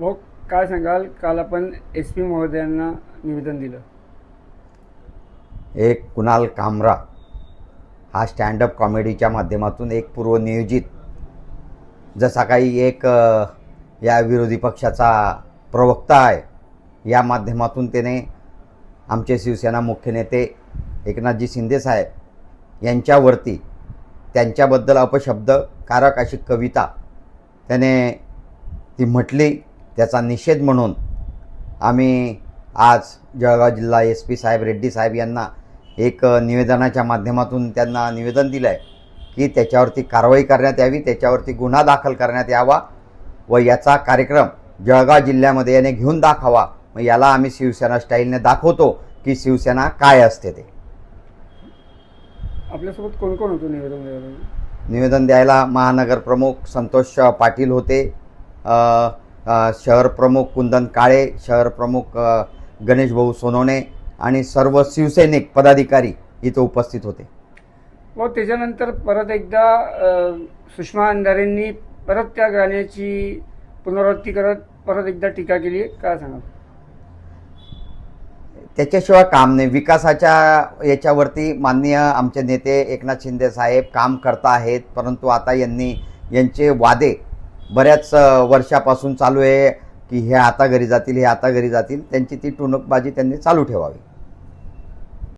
हो काय सांगाल? काल आपण एस पी महोदयांना निवेदन दिलं. एक कुणाल कामरा हा स्टँडअप कॉमेडीच्या माध्यमातून एक पूर्वनियोजित जसा काही एक या विरोधी पक्षाचा प्रवक्ता आहे या माध्यमातून त्याने आमचे शिवसेना मुख्य नेते एकनाथजी शिंदेसाहेब यांच्यावरती त्यांच्याबद्दल अपशब्दकारक अशी कविता त्याने ती म्हटली. त्याचा निषेध म्हणून आम्ही आज जळगाव जिल्हा एस पी साहेब रेड्डी साहेब यांना एक निवेदनाच्या माध्यमातून त्यांना निवेदन दिलं आहे की त्याच्यावरती कारवाई करण्यात यावी त्याच्यावरती गुन्हा दाखल करण्यात यावा व याचा कार्यक्रम जळगाव जिल्ह्यामध्ये याने घेऊन दाखवा. मग याला आम्ही शिवसेना स्टाईलने दाखवतो की शिवसेना काय असते ते. आपल्यासोबत कोण कोण होतं निवेदन द्यायला? निवेदन द्यायला महानगर प्रमुख संतोष पाटील होते. शहर प्रमुख कुंदन काळे शहर प्रमुख अ, गणेश भाऊ सोनवणे आणि सर्व शिवसैनिक पदाधिकारी इथं उपस्थित होते. व त्याच्यानंतर परत एकदा सुषमा अंधारेंनी परत त्या गाण्याची पुनरावृत्ती करत परत एकदा टीका केली काय सांगाल? त्याच्याशिवाय काम नाही. विकासाच्या याच्यावरती माननीय आमचे नेते एकनाथ शिंदे साहेब काम करता आहेत परंतु आता यांनी यांचे वादे बऱ्याच वर्षापासून चालू आहे की हे आता घरी जातील हे आता घरी जातील त्यांची ती टुणकबाजी त्यांनी चालू ठेवावी.